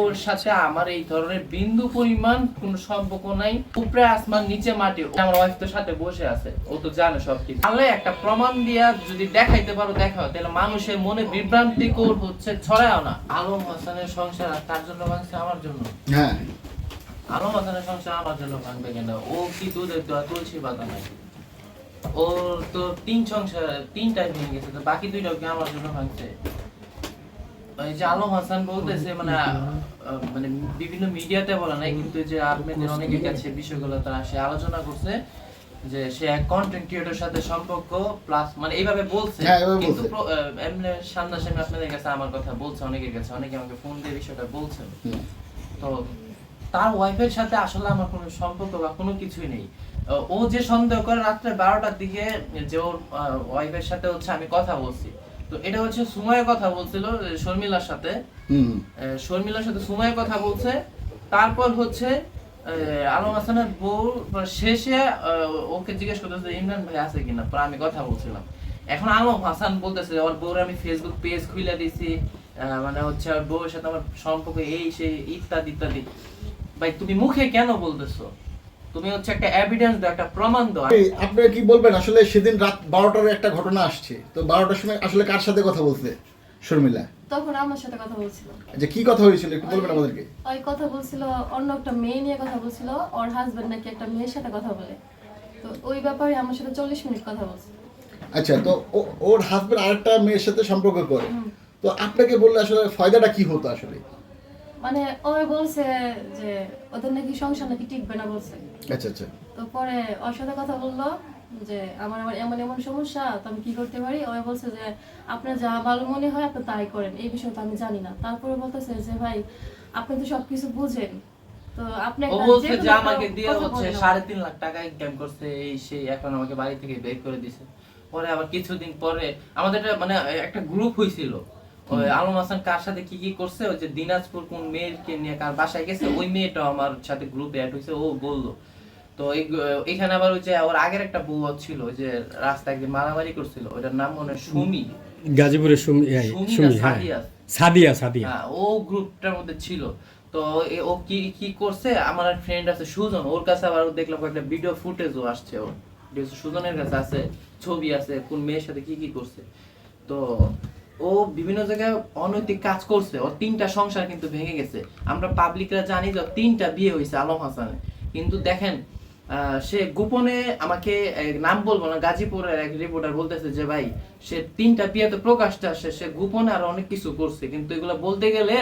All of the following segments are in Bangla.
ওর সাথে আমার এই ধরনের বিন্দু পরিমাণ কোনো সম্পর্ক নাই। উপরে আসমান নিচে মাটি। আমার ওয়াইফ তো সাথে বসে আছে। ও তো জানে সব কিছু তাহলে একটা প্রমাণ দিয়া যদি দেখাইতে পারো দেখাও তাহলে মানুষের মনে বিভ্রান্তিকর হচ্ছে ছড়ায়ও না। আলম হাসানের সংসার আর তার জন্য ভাঙছে আমার জন্য। হ্যাঁ। আলম হাসানের সংসার আমার জন্য ভাঙবে কেন? ও কি দুধের দোয়া তুলসী পাতা নাই ওর তো তিন সংসার তিনটাই ভেঙে গেছে। তো বাকি দুইটাও কি আমার জন্য ভাঙছে? ওই যে আলম হাসান বলতেছে মানে মানে বিভিন্ন মিডিয়াতে বলা নাই কিন্তু যে আপনাদের অনেকের কাছে বিষয়গুলো তারা সে আলোচনা করছে যে সে এক কন্টেন্ট ক্রিয়েটর সাথে সম্পর্ক প্লাস মানে এইভাবে বলছে হ্যাঁ, কিন্তু এমনি সামনাসামনি আপনাদের কাছে আমার কথা বলছে অনেকের কাছে অনেকে আমাকে ফোন দিয়ে বিষয়টা বলছেন। তো তার ওয়াইফের সাথে আসলে আমার কোনো সম্পর্ক বা কোনো কিছুই নেই। ও যে সন্দেহ করে রাত্রে বারোটার দিকে যে ওর ওয়াইফের সাথে হচ্ছে আমি কথা বলছি। তো এটা হচ্ছে কথা বলছিল শর্মিলার সাথে। শর্মিলার সাথে কথা বলছে। তারপর হচ্ছে আলম হাসানের বউ শেষে ওকে জিজ্ঞেস করতেছে ইমরান ভাই আছে কিনা? পরে আমি কথা বলছিলাম। এখন আলম হাসান বলতেছে ওর বউর আমি ফেসবুক পেজ খুলে দিছি আহ, মানে হচ্ছে ওর বউয়ের সাথে আমার সম্পর্ক এই সেই ইত্যাদি ইত্যাদি। ভাই তুমি মুখে কেন বলতেছো? তুমি হচ্ছে একটা এভিডেন্স দাও একটা প্রমাণ দাও। আপনি কি বলবেন আসলে সেদিন রাত বারোটার একটা ঘটনা আসছে। তো বারোটার সময় আসলে কার সাথে কথা বলছে শর্মিলা? তখন আমার সাথে কথা বলছিল। যে কি কথা হয়েছিল একটু বলবেন আমাদেরকে। ওই কথা বলছিল অন্য একটা মেয়ে নিয়ে কথা বলছিল ওর হাজবেন্ড নাকি একটা মেয়ের সাথে কথা বলে। তো ওই ব্যাপারে আমার সাথে চল্লিশ মিনিট কথা বলছে। আচ্ছা তো ওর হাজবেন্ড আরেকটা মেয়ের সাথে সম্পর্ক করে। তো আপনাকে বললে আসলে ফায়দাটা কি হতো আসলে? মানে ওই বলছে যে ওদের নাকি সংসার নাকি টিকবে না বলছে। আচ্ছা আচ্ছা। তো পরে ওর সাথে কথা বলল যে আমার আমার এমন এমন সমস্যা তো আমি কি করতে পারি? ওই বলছে যে আপনার যা ভালো মনে হয় আপনি তাই করেন এই বিষয়ে তো আমি জানি না। তারপরে বলতেছে যে ভাই আপনি তো সবকিছু বুঝেন। তো আপনি ও বলছে যে আমাকে দিয়ে হচ্ছে সাড়ে তিন লাখ টাকা ইনকাম করছে এই সেই এখন আমাকে বাড়ি থেকে বের করে দিছে। পরে আবার কিছুদিন পরে আমাদের মানে একটা গ্রুপ হয়েছিল ওই আলম হাসান কার সাথে কি কি করছে? ওই যে দিনাজপুর কোন মেয়েকে নিয়ে কার বাসায় গেছে? ওই মেয়েটা আমার সাথে গ্রুপে অ্যাড হয়েছে ও বলল। তো এখানে আবার ওই যে ওর আগের একটা বউ ছিল ওই যে রাস্তায় একদিন মারামারি করছিল ওটার নাম মনে হয় সুমি। গাজীপুরের সুমি সুমি না সুমি হ্যাঁ। সাদিয়া? সাদিয়া সাদিয়া। হ্যাঁ ও গ্রুপটার মধ্যে ছিল। তো ও কি কি করছে? আমার ফ্রেন্ড আছে সুজন ওর কাছে আবার দেখলাম কয়েকটা ভিডিও ফুটেজও আসছে ও সুজনের কাছে আছে ছবি আছে কোন মেয়ের সাথে কি কি করছে। তো ও বিভিন্ন জায়গায় অনৈতিক কাজ করছে, ওর তিনটা সংসার কিন্তু ভেঙে গেছে। আমরা পাবলিকরা জানি যে তিনটা বিয়ে হয়েছে আলম হাসানের। কিন্তু দেখেন সে গোপনে আমাকে নাম বলব না, গাজীপুরের এক রিপোর্টার বলতেছে যে, ভাই, সে তিনটা বিয়েতে প্রকাশটা আসে সে গোপনে আর অনেক কিছু করছে। কিন্তু এগুলো বলতে গেলে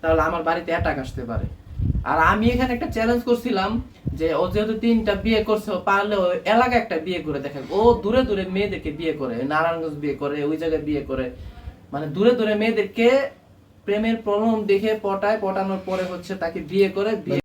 তাহলে আমার বাড়িতে অ্যাটাক আসতে পারে। আর আমি এখানে একটা চ্যালেঞ্জ করছিলাম যে, ও যেহেতু তিনটা বিয়ে করছে পারলে ও এলাকা একটা বিয়ে করে দেখে ও দূরে দূরে মেয়েদেরকে বিয়ে করে, নারায়ণগঞ্জ বিয়ে করে, ওই জায়গায় বিয়ে করে। মানে দূরে দূরে মেয়েদেরকে প্রেমের প্রলম দেখে পটায়, পটানোর পরে হচ্ছে তাকে বিয়ে করে, বিয়ে